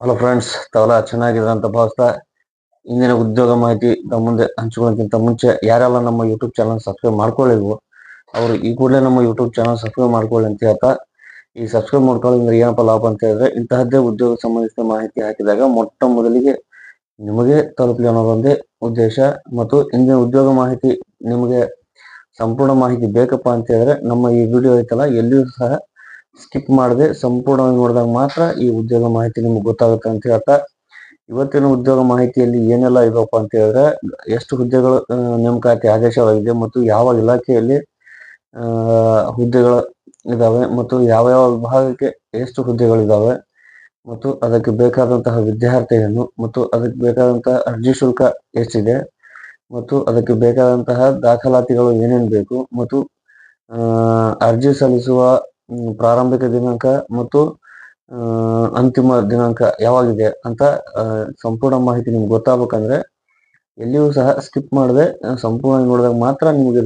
Hello friends ತಾವೆಲ್ಲ ಚೆನ್ನಾಗಿದೆ ಅಂತ ಭಾವಿಸ್ತಾ ಇಂದಿನ ಉದ್ಯೋಗ ಮಾಹಿತಿ ನಮ್ಮ ಮುಂದೆ ಹಂಚ್ಕೊಳ್ಳೋಕ್ಕಿಂತ ಮುಂಚೆ ಯಾರೆಲ್ಲ ನಮ್ಮ ಯೂಟ್ಯೂಬ್ ಚಾನಲ್ ಸಬ್ಸ್ಕ್ರೈಬ್ ಮಾಡ್ಕೊಳ್ಳಿಲ್ವೋ ಅವರು ಈ ಕೂಡಲೇ ನಮ್ಮ ಯೂಟ್ಯೂಬ್ ಚಾನಲ್ ಸಬ್ಸ್ಕ್ರೈಬ್ ಮಾಡ್ಕೊಳ್ಳಿ ಅಂತ ಹೇಳ್ತಾ, ಈ ಸಬ್ಸ್ಕ್ರೈಬ್ ಮಾಡ್ಕೊಳ್ಳೋದ್ರಿಂದ ಏನಪ್ಪ ಲಾಭ ಅಂತ ಹೇಳಿದ್ರೆ ಇಂತಹದ್ದೇ ಉದ್ಯೋಗ ಸಂಬಂಧಿಸಿದ ಮಾಹಿತಿ ಹಾಕಿದಾಗ ಮೊಟ್ಟ ಮೊದಲಿಗೆ ನಿಮಗೆ ತಲುಪಲಿ ಅನ್ನೋದೊಂದೇ ಉದ್ದೇಶ ಮತ್ತು ಇಂದಿನ ಉದ್ಯೋಗ ಮಾಹಿತಿ ನಿಮಗೆ ಸಂಪೂರ್ಣ ಮಾಹಿತಿ ಬೇಕಪ್ಪ ಅಂತ ಹೇಳಿದ್ರೆ ನಮ್ಮ ಈ ವಿಡಿಯೋ ಐತಲ್ಲ ಎಲ್ಲಿಯೂ ಸಹ ಸ್ಕಿಪ್ ಮಾಡದೆ ಸಂಪೂರ್ಣವಾಗಿ ನೋಡಿದಾಗ ಮಾತ್ರ ಈ ಉದ್ಯೋಗ ಮಾಹಿತಿ ನಿಮ್ಗೆ ಗೊತ್ತಾಗುತ್ತೆ ಅಂತ ಹೇಳ್ತಾ, ಇವತ್ತಿನ ಉದ್ಯೋಗ ಮಾಹಿತಿಯಲ್ಲಿ ಏನೆಲ್ಲ ಇದವಪ್ಪ ಅಂತ ಹೇಳಿದ್ರೆ, ಎಷ್ಟು ಹುದ್ದೆಗಳು ನೇಮಕಾತಿ ಆದೇಶವಾಗಿದೆ ಮತ್ತು ಯಾವ ಇಲಾಖೆಯಲ್ಲಿ ಹುದ್ದೆಗಳು ಇದಾವೆ ಮತ್ತು ಯಾವ ಯಾವ ವಿಭಾಗಕ್ಕೆ ಎಷ್ಟು ಹುದ್ದೆಗಳಿದಾವೆ ಮತ್ತು ಅದಕ್ಕೆ ಬೇಕಾದಂತಹ ವಿದ್ಯಾರ್ಥಿಯನ್ನು ಮತ್ತು ಅದಕ್ಕೆ ಬೇಕಾದಂತಹ ಅರ್ಜಿ ಶುಲ್ಕ ಎಷ್ಟಿದೆ ಮತ್ತು ಅದಕ್ಕೆ ಬೇಕಾದಂತಹ ದಾಖಲಾತಿಗಳು ಏನೇನು ಬೇಕು ಮತ್ತು ಅರ್ಜಿ ಸಲ್ಲಿಸುವ ಪ್ರಾರಂಭಿಕ ದಿನಾಂಕ ಮತ್ತು ಅಂತಿಮ ದಿನಾಂಕ ಯಾವಾಗಿದೆ ಅಂತ ಸಂಪೂರ್ಣ ಮಾಹಿತಿ ನಿಮ್ಗೆ ಗೊತ್ತಾಗಬೇಕಂದ್ರೆ, ಎಲ್ಲಿಯೂ ಸಹ ಸ್ಕಿಪ್ ಮಾಡದೆ ಸಂಪೂರ್ಣ ನೋಡಿದಾಗ ಮಾತ್ರ ನಿಮಗೆ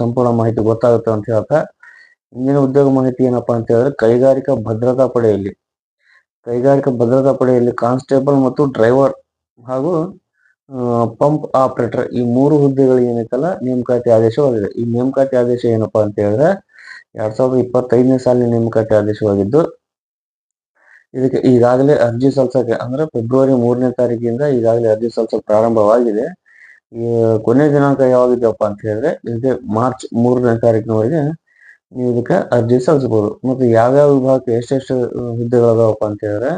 ಸಂಪೂರ್ಣ ಮಾಹಿತಿ ಗೊತ್ತಾಗುತ್ತೆ ಅಂತ ಹೇಳ್ತಾ, ಇಂದಿನ ಉದ್ಯೋಗ ಮಾಹಿತಿ ಏನಪ್ಪಾ ಅಂತ ಹೇಳಿದ್ರೆ, ಕೈಗಾರಿಕಾ ಭದ್ರತಾ ಪಡೆಯಲ್ಲಿ, ಕೈಗಾರಿಕಾ ಭದ್ರತಾ ಪಡೆಯಲ್ಲಿ ಕಾನ್ಸ್ಟೇಬಲ್ ಮತ್ತು ಡ್ರೈವರ್ ಹಾಗೂ ಪಂಪ್ ಆಪರೇಟರ್ ಈ ಮೂರು ಹುದ್ದೆಗಳು ಏನೈತಲ್ಲ, ನೇಮಕಾತಿ ಆದೇಶವಾಗಿದೆ ಈ ನೇಮಕಾತಿ ಆದೇಶ ಏನಪ್ಪಾ ಅಂತ ಹೇಳಿದ್ರೆ ಎರಡ್ ಸಾವಿರದ ಇಪ್ಪತ್ತೈದನೇ ಸಾಲಿನ ನೇಮಕಾತಿ ಆದೇಶವಾಗಿದ್ದು, ಇದಕ್ಕೆ ಈಗಾಗಲೇ ಅರ್ಜಿ ಸಲ್ಲಿಸಕ್ಕೆ ಅಂದ್ರೆ ಫೆಬ್ರವರಿ ಮೂರನೇ ತಾರೀಕಿಂದ ಈಗಾಗಲೇ ಅರ್ಜಿ ಸಲ್ಲಿಸಕ್ಕೆ ಪ್ರಾರಂಭವಾಗಿದೆ. ಈ ಕೊನೆ ದಿನಾಂಕ ಯಾವಾಗಿದೆಯಪ್ಪ ಅಂತ ಹೇಳಿದ್ರೆ ಇದಕ್ಕೆ ಮಾರ್ಚ್ ಮೂರನೇ ತಾರೀಕಿನವರೆಗೆ ನೀವು ಇದಕ್ಕೆ ಅರ್ಜಿ ಸಲ್ಲಿಸಬಹುದು. ಮತ್ತು ಯಾವ್ಯಾವ ವಿಭಾಗಕ್ಕೆ ಎಷ್ಟೆಷ್ಟು ಹುದ್ದೆಗಳದಾವಪ್ಪ ಅಂತ ಹೇಳಿದ್ರೆ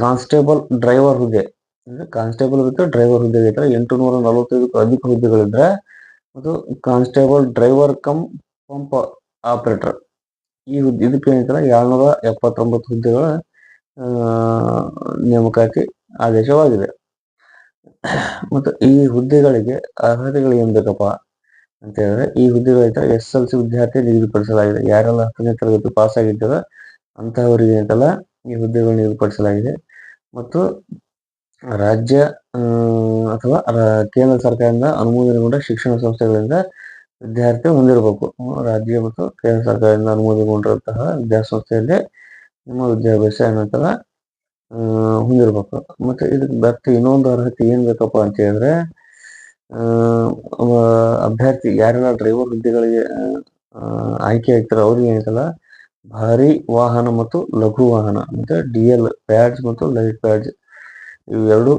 ಕಾನ್ಸ್ಟೇಬಲ್ ಡ್ರೈವರ್ ಹುದ್ದೆ, ಅಂದ್ರೆ ಕಾನ್ಸ್ಟೇಬಲ್ ಹುದ್ದೆ ಡ್ರೈವರ್ ಹುದ್ದೆ ಎಂಟು ನೂರ ನಲವತ್ತೈದಕ್ಕೂ ಅಧಿಕ ಹುದ್ದೆಗಳಿದ್ರೆ ಮತ್ತು constable driver cum pump operator. ಈ ಹುದ್ದೆ ಇದಕ್ಕೆ ಏನಂತಾರೆ ಏಳ್ನೂರ ಎಪ್ಪತ್ತೊಂಬತ್ತು ಹುದ್ದೆಗಳ ನೇಮಕಾತಿ ಆದೇಶವಾಗಿದೆ. ಮತ್ತು ಈ ಹುದ್ದೆಗಳಿಗೆ ಅರ್ಹತೆಗಳು ಏನು ಬೇಕಪ್ಪ ಅಂತ ಹೇಳಿದ್ರೆ, ಈ ಹುದ್ದೆಗಳಿಂದ ಎಸ್ ಎಲ್ ಸಿ ವಿದ್ಯಾರ್ಥಿ ನಿಗದಿಪಡಿಸಲಾಗಿದೆ. ಯಾರೆಲ್ಲ ಹತ್ತನೇ ತರಗತಿ ಪಾಸ್ ಆಗಿದ್ದಾರೋ ಅಂತಹವರಿಗೆ ಅಂತಲ್ಲ ಈ ಹುದ್ದೆಗಳು ನಿಗದಿಪಡಿಸಲಾಗಿದೆ. ಮತ್ತು ರಾಜ್ಯ ಅಥವಾ ಕೇಂದ್ರ ಸರ್ಕಾರದಿಂದ ಅನುಮೋದನೆಗೊಂಡ ಶಿಕ್ಷಣ ಸಂಸ್ಥೆಗಳಿಂದ ವಿದ್ಯಾರ್ಥಿ ಹೊಂದಿರಬೇಕು. ರಾಜ್ಯ ಮತ್ತು ಕೇಂದ್ರ ಸರ್ಕಾರದಿಂದ ಅನುಮೋದಿಗೊಂಡಿರುವಂತಹ ವಿದ್ಯಾಸಂಸ್ಥೆಯಲ್ಲಿ ನಿಮ್ಮ ವಿದ್ಯಾಭ್ಯಾಸ ಏನಂತಾರ ಹೊಂದಿರ್ಬೇಕು. ಮತ್ತೆ ಇದಕ್ಕೆ ಮತ್ತೆ ಇನ್ನೊಂದು ಅರ್ಹತೆ ಏನು ಬೇಕಪ್ಪ ಅಂತ ಹೇಳಿದ್ರೆ ಅಭ್ಯರ್ಥಿ ಯಾರೆಲ್ಲ ಡ್ರೈವರ್ ಹುದ್ದೆಗಳಿಗೆ ಆಯ್ಕೆ ಆಗ್ತಾರೆ ಅವ್ರಿಗೆ ಏನೈತಲ್ಲ ಭಾರಿ ವಾಹನ ಮತ್ತು ಲಘು ವಾಹನ, ಮತ್ತು ಡಿ ಎಲ್ ಪ್ಯಾಡ್ಸ್ ಮತ್ತು ಲೈಟ್ ಪ್ಯಾಡ್ಸ್ ಇವೆರಡು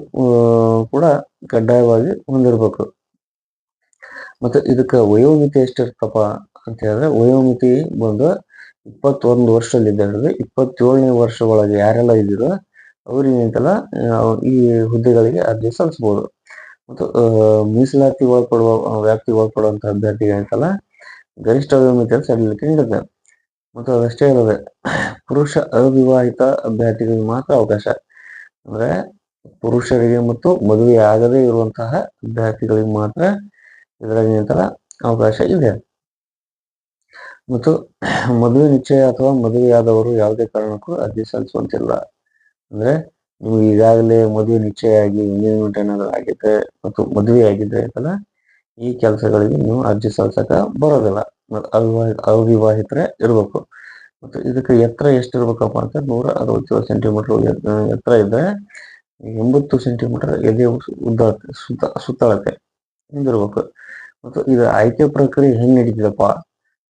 ಕೂಡ ಕಡ್ಡಾಯವಾಗಿ ಹೊಂದಿರಬೇಕು. ಮತ್ತೆ ಇದಕ್ಕೆ ವಯೋಮಿತಿ ಎಷ್ಟಿರ್ತಪ್ಪ ಅಂತ ಹೇಳಿದ್ರೆ ವಯೋಮಿತಿ ಬಂದು ಇಪ್ಪತ್ತೊಂದು ವರ್ಷದಿಂದ ಹಿಡಿದು ಇಪ್ಪತ್ತೇಳನೇ ವರ್ಷ ಒಳಗೆ ಯಾರೆಲ್ಲ ಇದ್ದೀರೋ ಅವ್ರಿಗೆ ಏನಂತಲ್ಲ ಈ ಹುದ್ದೆಗಳಿಗೆ ಅರ್ಜಿ ಸಲ್ಲಿಸ್ಬೋದು. ಮತ್ತು ಮೀಸಲಾತಿ ಒಳಪಡುವ ವ್ಯಾಪ್ತಿ ಒಳಪಡುವಂಥ ಅಭ್ಯರ್ಥಿಗಳಿಗೆಲ್ಲ ಗರಿಷ್ಠ ವಯೋಮಿತಿಯನ್ನು ಸಡಿಲಿಕೆ ನೀಡುತ್ತೆ ಮತ್ತು ಅದಷ್ಟೇ ಇರೋದೆ ಪುರುಷ ಅವಿವಾಹಿತ ಅಭ್ಯರ್ಥಿಗಳಿಗೆ ಮಾತ್ರ ಅವಕಾಶ. ಅಂದ್ರೆ ಪುರುಷರಿಗೆ ಮತ್ತು ಮದುವೆ ಆಗದೇ ಇರುವಂತಹ ಅಭ್ಯರ್ಥಿಗಳಿಗೆ ಮಾತ್ರ ಇದರಲ್ಲಿ ಏನಂತಾರ ಅವಕಾಶ ಇದೆ. ಮತ್ತು ಮದುವೆ ನಿಶ್ಚಯ ಅಥವಾ ಮದುವೆಯಾದವರು ಯಾವುದೇ ಕಾರಣಕ್ಕೂ ಅರ್ಜಿ ಸಲ್ಲಿಸುವಂತಿಲ್ಲ. ಅಂದ್ರೆ ನೀವು ಈಗಾಗಲೇ ಮದುವೆ ನಿಶ್ಚಯ ಆಗಿ ಎಂಗೇಜ್ಮೆಂಟ್ ಏನಾದ್ರೂ ಆಗಿದೆ ಮತ್ತು ಮದುವೆ ಆಗಿದ್ರೆ ಅಂತಲ್ಲ, ಈ ಕೆಲಸಗಳಿಗೆ ನೀವು ಅರ್ಜಿ ಸಲ್ಲಿಸಕ ಬರೋದಿಲ್ಲ. ಮತ್ತು ಅವಿವಾಹಿತ ಅವಿವಾಹಿತರೇ ಇರಬೇಕು. ಮತ್ತು ಇದಕ್ಕೆ ಎತ್ತರ ಎಷ್ಟಿರ್ಬೇಕಪ್ಪ ಅಂತ ನೂರ ಅರವತ್ತೇಳು ಸೆಂಟಿಮೀಟರ್ ಎತ್ತರ ಇದ್ರೆ ಎಂಬತ್ತು ಸೆಂಟಿಮೀಟರ್ ಎದೆ ಉದ್ದ, ಸುತ್ತ ಸುತ್ತಳತೆ ಹೊಂದಿರ್ಬೇಕು ಮತ್ತು ಇದು ಆಯ್ಕೆ ಪ್ರಕ್ರಿಯೆ ಹೆಂಗ್ ನಡೀತಿದಪ್ಪ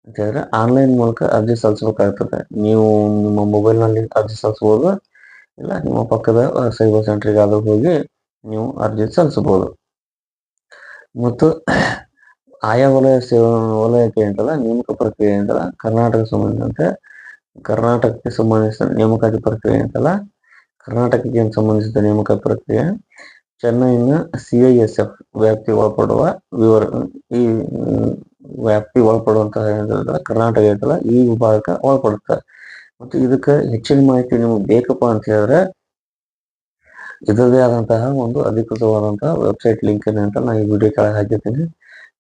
ಅಂತ ಹೇಳಿದ್ರೆ ಆನ್ಲೈನ್ ಮೂಲಕ ಅರ್ಜಿ ಸಲ್ಲಿಸಬೇಕಾಗ್ತದೆ. ನೀವು ನಿಮ್ಮ ಮೊಬೈಲ್ನಲ್ಲಿ ಅರ್ಜಿ ಸಲ್ಲಿಸಬಹುದು, ಇಲ್ಲ ನಿಮ್ಮ ಪಕ್ಕದ ಸೈಬರ್ ಸೆಂಟರ್ಗೆ ಆದ್ರೂ ಹೋಗಿ ನೀವು ಅರ್ಜಿ ಸಲ್ಲಿಸಬಹುದು. ಮತ್ತು ಆಯಾ ವಲಯ ಸೇವಾ, ವಲಯಕ್ಕೆ ಅಂತಲ್ಲ, ನೇಮಕ ಪ್ರಕ್ರಿಯೆ ಅಂತಲ್ಲ, ಕರ್ನಾಟಕ ಸಂಬಂಧಿಸಿದಂತೆ, ಕರ್ನಾಟಕಕ್ಕೆ ಸಂಬಂಧಿಸಿದ ನೇಮಕಾತಿ ಪ್ರಕ್ರಿಯೆ ಅಂತಲ್ಲ, ಕರ್ನಾಟಕಕ್ಕೆ ಸಂಬಂಧಿಸಿದ ನೇಮಕಾತಿ ಪ್ರಕ್ರಿಯೆ ಚೆನ್ನೈನ ಸಿ ಐ ಎಸ್ ಎಫ್ ವ್ಯಾಪ್ತಿ ಒಳಪಡುವ ವಿವರ, ಈ ವ್ಯಾಪ್ತಿ ಒಳಪಡುವಂತಹ ಕರ್ನಾಟಕ ಐತಲ್ಲ, ಈ ವಿಭಾಗಕ್ಕೆ ಒಳಪಡುತ್ತೆ. ಮತ್ತು ಇದಕ್ಕೆ ಹೆಚ್ಚಿನ ಮಾಹಿತಿ ನಿಮಗೆ ಬೇಕಪ್ಪ ಅಂತ ಹೇಳಿದ್ರೆ ಇದರದೇ ಆದಂತಹ ಒಂದು ಅಧಿಕೃತವಾದಂತಹ ವೆಬ್ಸೈಟ್ ಲಿಂಕ್ ಏನೇ ಅಂತ ನಾನು ಈ ವಿಡಿಯೋ ಕೆಳಗೆ ಹಾಕಿರ್ತೀನಿ.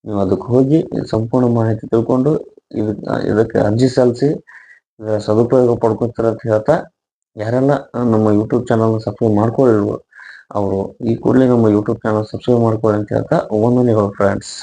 ನೀವು ಅದಕ್ಕೆ ಹೋಗಿ ಸಂಪೂರ್ಣ ಮಾಹಿತಿ ತಿಳ್ಕೊಂಡು ಇದಕ್ಕೆ ಅರ್ಜಿ ಸಲ್ಲಿಸಿ ಸದುಪಯೋಗ ಪಡ್ಕೊತಾರೆ ಅಂತ ಹೇಳ್ತಾ, ಯಾರೆಲ್ಲ ನಮ್ಮ ಯೂಟ್ಯೂಬ್ ಚಾನಲ್ ಸಬ್ಸ್ಕ್ರೈಬ್ ಮಾಡ್ಕೊಳ್ಳಿಲ್ವೋ ಅವರು ಈ ಕೂಡಲೇ ನಮ್ಮ ಯೂಟ್ಯೂಬ್ ಚಾನಲ್ ಸಬ್ಸ್ಕ್ರೈಬ್ ಮಾಡ್ಕೊಳ್ಳಿ ಅಂತ ಹೇಳ್ತಾ ವಂದನೆಗಳು ಫ್ರೆಂಡ್ಸ್